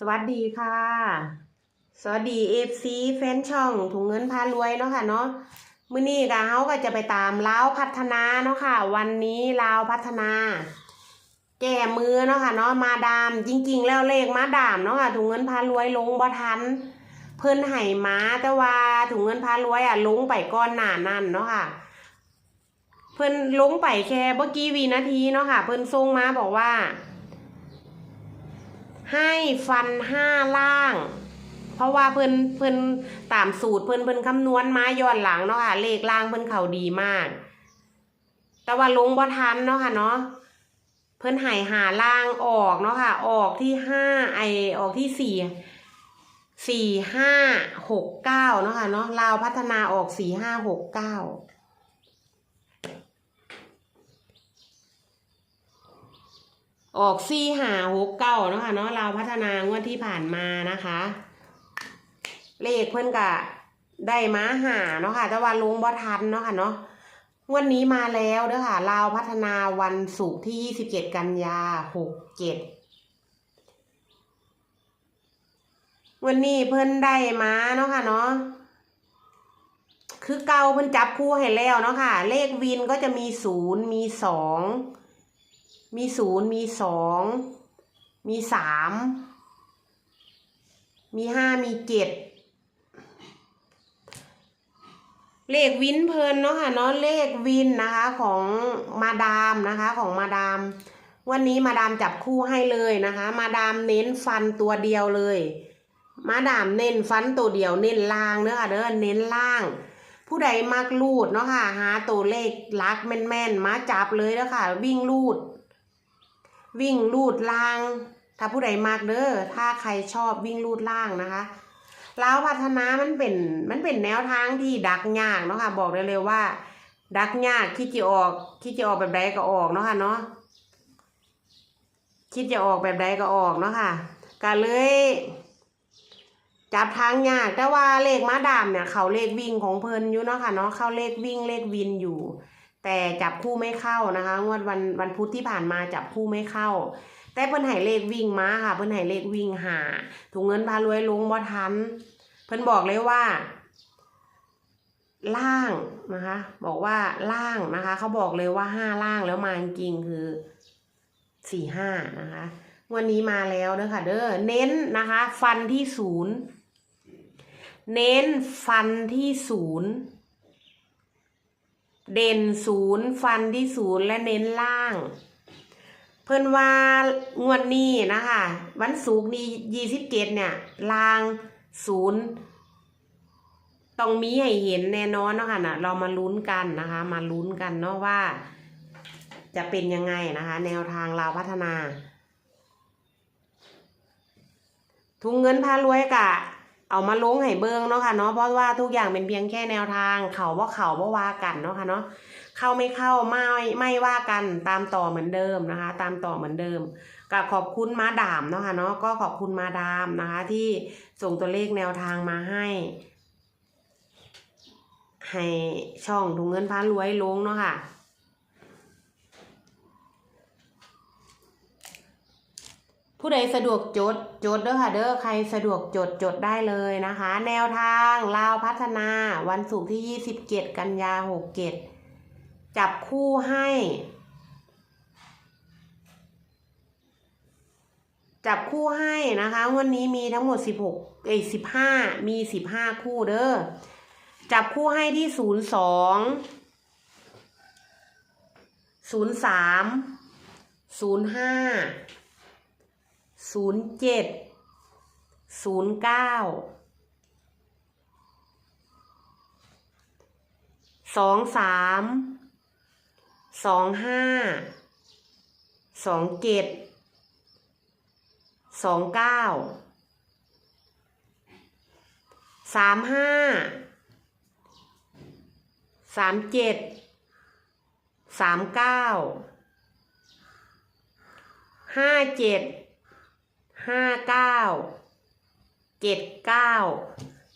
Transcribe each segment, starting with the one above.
สวัสดีค่ะ สวัสดีเอฟซีแฟนช่องถุงเงินพารวยเนาะค่ะเนาะมื้อนี้ก็เฮาก็จะไปตามลาวพัฒนาเนาะค่ะ วันนี้ลาวพัฒนา แก้มือเนาะค่ะเนาะมาดาม จริง ๆ แล้วเลขมาดามเนาะค่ะถุงเงินพารวยลงบ่ทัน เพิ่นให้มาแต่ว่าถุงเงินพารวยอะลงไปก่อนหนานั้นเนาะค่ะ เพิ่นลงไปแค่เมื่อกี้วินาทีเนาะค่ะ เพิ่นส่งมาบอกว่า ให้ฟันห้าล่าง เพราะว่าเพิ่นเพิ่นตามสูตรเพิ่นเพิ่นคำนวณมาย้อนหลังเนาะค่ะเลขล่างเพิ่นเขาดีมาก แต่ว่าลงบ่ทันเนาะค่ะเนาะเพิ่นหายหาล่างออกเนาะค่ะ ออกที่ห้าไอออกที่สี่สี่ห้าหกเก้าเนาะค่ะเนาะลาวพัฒนาออกสี่ห้าหกเก้า ออกซี่หาหกเก้าเนาะค่ะเนาะเราพัฒนางวดที่ผ่านมานะคะ เลขเพื่อนกะได้มาหาเนาะค่ะแต่ว่าลงบ่ทันเนาะค่ะเนาะงวันนี้มาแล้วเด้อค่ะลาพัฒนาวันศุกร์ที่ยี่สิบเจ็ดกันยาหกเจ็ดวันนี้เพิ่นได้มาเนาะค่ะเนาะคือเก่าเพิ่นจับคู่ให้แล้วเนาะค่ะ เลขวินก็จะมีศูนย์มีสอง มีศูนย์มีสองมีสามมีห้ามีเจ็ดเลขวินเพลินเนาะค่ะเนาะเลขวินนะคะของมาดามนะคะของมาดาม วันนี้มาดามจับคู่ให้เลยนะคะ มาดามเน้นฟันตัวเดียวเลย มาดามเน้นฟันตัวเดียวเน้นล่างเด้อค่ะเด้อเน้นล่าง ผู้ใดมักลูดเนาะค่ะหาตัวเลขลักแม่นๆมาจับเลยเด้อค่ะวิ่งลูด วิ่งลูดล่าง ถ้าผู้ใดมากเด้อถ้าใครชอบวิ่งลูดล่างนะคะแล้วพัฒนามันเป็นมันเป็นแนวทางที่ดักยากเนาะค่ะบอกได้เลยว่า ดักยากคิดจะออกคิดจะออกแบบใดก็ออกเนาะค่ะเนาะคิดจะออกแบบใดก็ออกเนาะค่ะก็เลยจับทางยากแต่ว่าเลขมาดามเนี่ยเขาเลขวิ่งของเพลินอยู่เนาะค่ะเนาะเข้าเลขวิ่งเลขวินอยู่ แต่จับคู่ไม่เข้านะคะงวดวันวันพุธที่ผ่านมาจับคู่ไม่เข้า แต่เพิ่นให้เลขวิ่งมาค่ะ เพิ่นให้เลขวิ่งหาถุงเงินพารวยลงบ่ทัน เพิ่นบอกเลยว่า ล่างนะคะ บอกว่าล่างนะคะ เขาบอกเลยว่าห้าล่างแล้วมาจริงคือสี่ห้านะคะวันนี้มาแล้วเด้อค่ะ เด้อเน้นนะคะ ฟันที่ศูนย์เน้นฟันที่ศูนย์ เด่นศูนย์ฟันที่ศูนย์และเน้นล่าง เพิ่นว่างวดนี้นะคะ วันศุกร์นี้ยี่สิบเจ็ดเนี่ยลางศูนย์ต้องมีให้เห็นแน่นอนเนาะค่ะนะเรามาลุ้นกันนะคะ มาลุ้นกันเนาะว่า จะเป็นยังไงนะคะ แนวทางเราพัฒนา ทุงเงินพารวยกะ เอามาลงให้เบิงเนาะค่ะเนาะเพราะว่าทุกอย่างเป็นเพียงแค่แนวทาง เขาว่าเขาว่าว่ากันเนาะค่ะเนาะเข้าไม่เข้าไม่ไม่ว่ากันตามต่อเหมือนเดิมนะคะ ตามต่อเหมือนเดิมก็ขอบคุณมาดามเนาะค่ะเนาะก็ขอบคุณมาดามนะคะ ที่ส่งตัวเลขแนวทางมาให้ ให้ช่องถุงเงินพารวยลงเนาะค่ะ ผู้ใดสะดวกจดจดเด้อค่ะเด้อใครสะดวกจดจดได้เลยนะคะ แนวทางลาวพัฒนาวันศุกร์ที่ 27 กันยา67 จับคู่ให้ จับคู่ให้นะคะ วันนี้มีทั้งหมด 16 เอ้ย15 มี 15 คู่เด้อจับคู่ให้ที่ 02 03 05 ศูนย์เจ็ดศูนย์เก้าสองสามสองห้าสองเจ็ดสองเก้าสามห้าสามเจ็ดสามเก้าห้าเจ็ด ห้าเก้าเจ็ดเก้า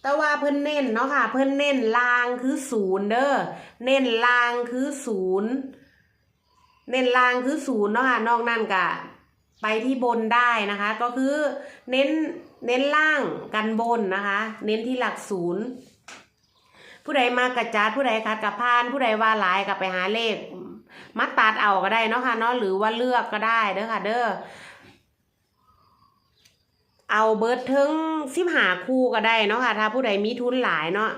แต่ว่าเพิ่นเน้นเนาะค่ะ เพิ่นเน้นลางคือศูนย์เด้อเน้นลางคือศูนย์เน้นลางคือศูนย์เนาะค่ะนอกนั้นกะไปที่บนได้นะคะ ก็คือเน้นเน้นล่างกันบนนะคะ เน้นที่หลักศูนย์ผู้ใดมากระจัดผู้ใดคัดกับพาน ผู้ใดว่าหลายกับไปหาเลขมาตัดเอาก็ได้เนาะค่ะเนาะหรือว่าเลือกก็ได้เด้อค่ะ เด้อ เอาเบิร์ดถึงสิบหาคู่ก็ได้เนาะค่ะ ถ้าผู้ใดมีทุนหลายเนาะ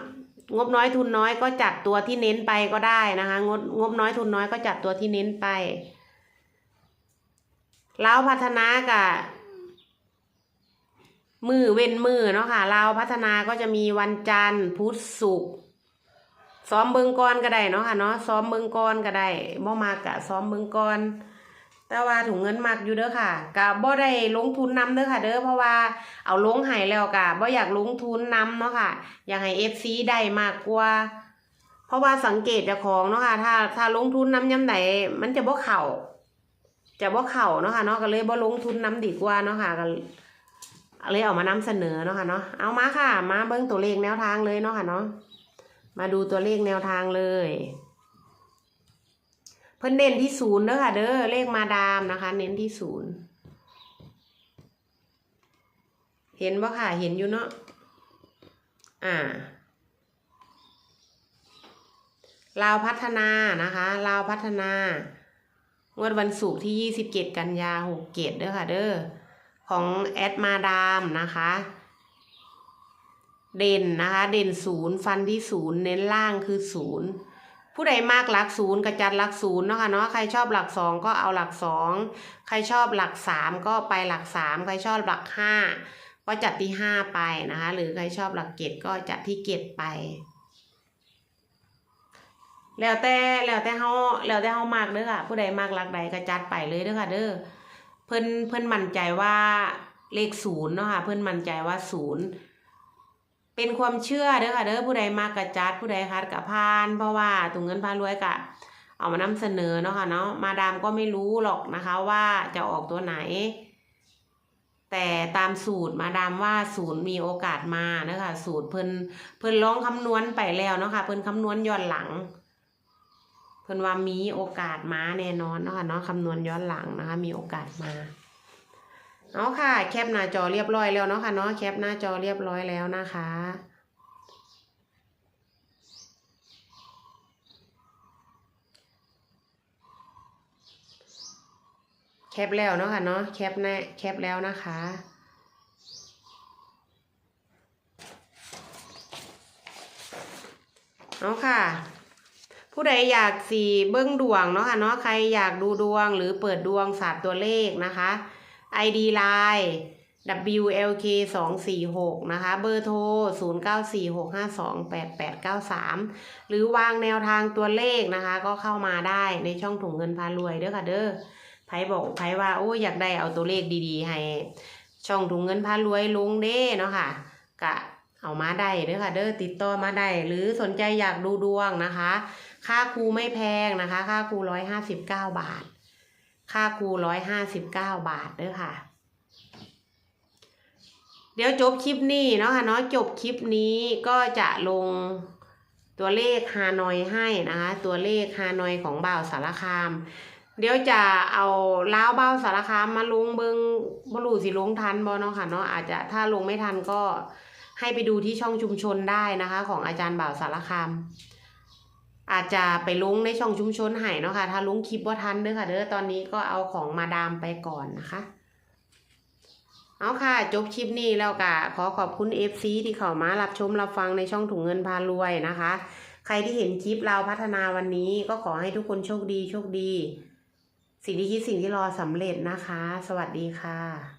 งบน้อยทุนน้อยก็จัดตัวที่เน้นไปก็ได้นะคะ งบงบน้อยทุนน้อยก็จัดตัวที่เน้นไปแล้วพัฒนากับมือเว้นมือเนาะค่ะ เราพัฒนาก็จะมีวันจันทร์พุธศุกร์ซ้อมเบิงกรก็ได้เนาะค่ะเนาะซ้อมเบิงกรก็ได้บ่มากกะซ้อมเบิงกร แต่ว่าถุงเงินมักอยู่เด้อค่ะกะบ่ได้ลงทุนนำเด้อค่ะ เด้อเพราะว่าเอาลงให้แล้วกะบ่อยากลงทุนนำเนาะค่ะ อยากให้ FC ได้มากกว่า เพราะว่าสังเกตจ้าของเนาะค่ะ ถ้าถ้าลงทุนนำยำไหนมันจะบ่เข้าจะบ่เข้าเนาะค่ะเนาะก็เลยบ่ลงทุนนำดีกว่าเนาะค่ะก็เลยเอามานำเสนอเนาะค่ะเนาะเอามาค่ะ มาเบิ้งตัวเลขแนวทางเลยเนาะค่ะเนาะมาดูตัวเลขแนวทางเลย เพิ่นเน้นที่ศูนย์เด้อค่ะเด้อเลขมาดามนะคะ เน้นที่ศูนย์เห็นบ่ค่ะเห็นอยู่เนาะอ่าลาวพัฒนานะคะลาวพัฒนางวดวันศุกร์ที่27กันยา67เด้อค่ะเด้อของแอดมาดามนะคะ เด่นนะคะ เด่นศูนย์ฟันที่ศูนย์เน้นล่างคือศูนย์ ผู้ใดมากหลักศูนย์กระจัดหลักศูนย์เนาะค่ะเนาะใครชอบหลักสองก็เอาหลักสองใครชอบหลักสามก็ไปหลักสามใครชอบหลักห้าก็จัดที่ห้าไปนะคะ หรือใครชอบหลักเกตก็จัดที่เกตไป แล้วแต่แล้วแต่เฮาแล้วแต่เฮามากเด้อค่ะ ผู้ใดมากหลักใดก็จัดไปเลยเด้อค่ะ เด้อเพิ่นเพิ่นมั่นใจว่าเลขศูนย์เนาะค่ะเพิ่นมั่นใจว่าศูนย์ เป็นความเชื่อเด้อค่ะเด้อผู้ใดมากกระจัดผู้ใดคัดกระพาน เพราะว่าถุงเงินพารวยกะเอามานำเสนอเนาะค่ะเนาะมาดามก็ไม่รู้หรอกนะคะว่าจะออกตัวไหน แต่ตามสูตรมาดามว่าศูนย์มีโอกาสมานะคะสูตรเพิ่นเพิ่นลองคำนวณไปแล้วเนาะค่ะเพิ่นคำนวณย้อนหลัง เพิ่นว่ามีโอกาสมาแน่นอนเนาะค่ะเนาะคำนวณย้อนหลังนะคะ มีโอกาสมา เอาค่ะ แคปหน้าจอเรียบร้อยแล้วเนาะค่ะเนาะแคปหน้าจอเรียบร้อยแล้วนะคะแคปแล้วเนาะค่ะเนาะแคปแน่แคปแล้วนะคะเอาะค่ะ ผู้ใดอยากสีเบิ้งดวงเนาะค่ะเนาะใครอยากดูดวงหรือเปิดดวงศาสตร์ตัวเลขนะคะ ID Line WLK 2 4 6นะคะ เบอร์โทร 0 9 4 6 5 2 8 8 9 3 หรือวางแนวทางตัวเลขนะคะ ก็เข้ามาได้ในช่องถุงเงินพารวยเด้อค่ะเด้อไผบอกไผว่าโอ้อยากได้เอาตัวเลขดีๆ ให้ช่องถุงเงินพารวยลุงเด้เนาะค่ะกะเอามาได้เด้อค่ะเด้อติดต่อมาได้หรือสนใจอยากดูดวงนะคะ ค่าครูไม่แพงนะคะ ค่าครูร้อยห้าสิบเก้าบาท ค่าครูร้อยห้าสิบเก้าบาทเด้อค่ะ เดี๋ยวจบคลิปนี้เนาะค่ะเนาะจบคลิปนี้ก็จะลงตัวเลขฮานอยให้นะคะ ตัวเลขฮานอยของบ่าวสารคาม เดี๋ยวจะเอาล้าวเบ้าสารคามมาลงเบิงบรูสิลงทันบอเนาะค่ะเนาะอาจจะถ้าลงไม่ทันก็ให้ไปดูที่ช่องชุมชนได้นะคะ ของอาจารย์บ่าวสารคาม อาจจะไปลุงในช่องชุมชนให้เนาะค่ะถ้าลุงคลิปว่าทันเด้อค่ะเด้อตอนนี้ก็เอาของมาดามไปก่อนนะคะเอาค่ะ จบคลิปนี้แล้วก็ขอขอบคุณ FC ที่เข้ามารับชมรับฟังในช่องถุงเงินพารวยนะคะ ใครที่เห็นคลิปเราพัฒนาวันนี้ก็ขอให้ทุกคนโชคดีโชคดี สิ่งที่คิดสิ่งที่รอสำเร็จนะคะ สวัสดีค่ะ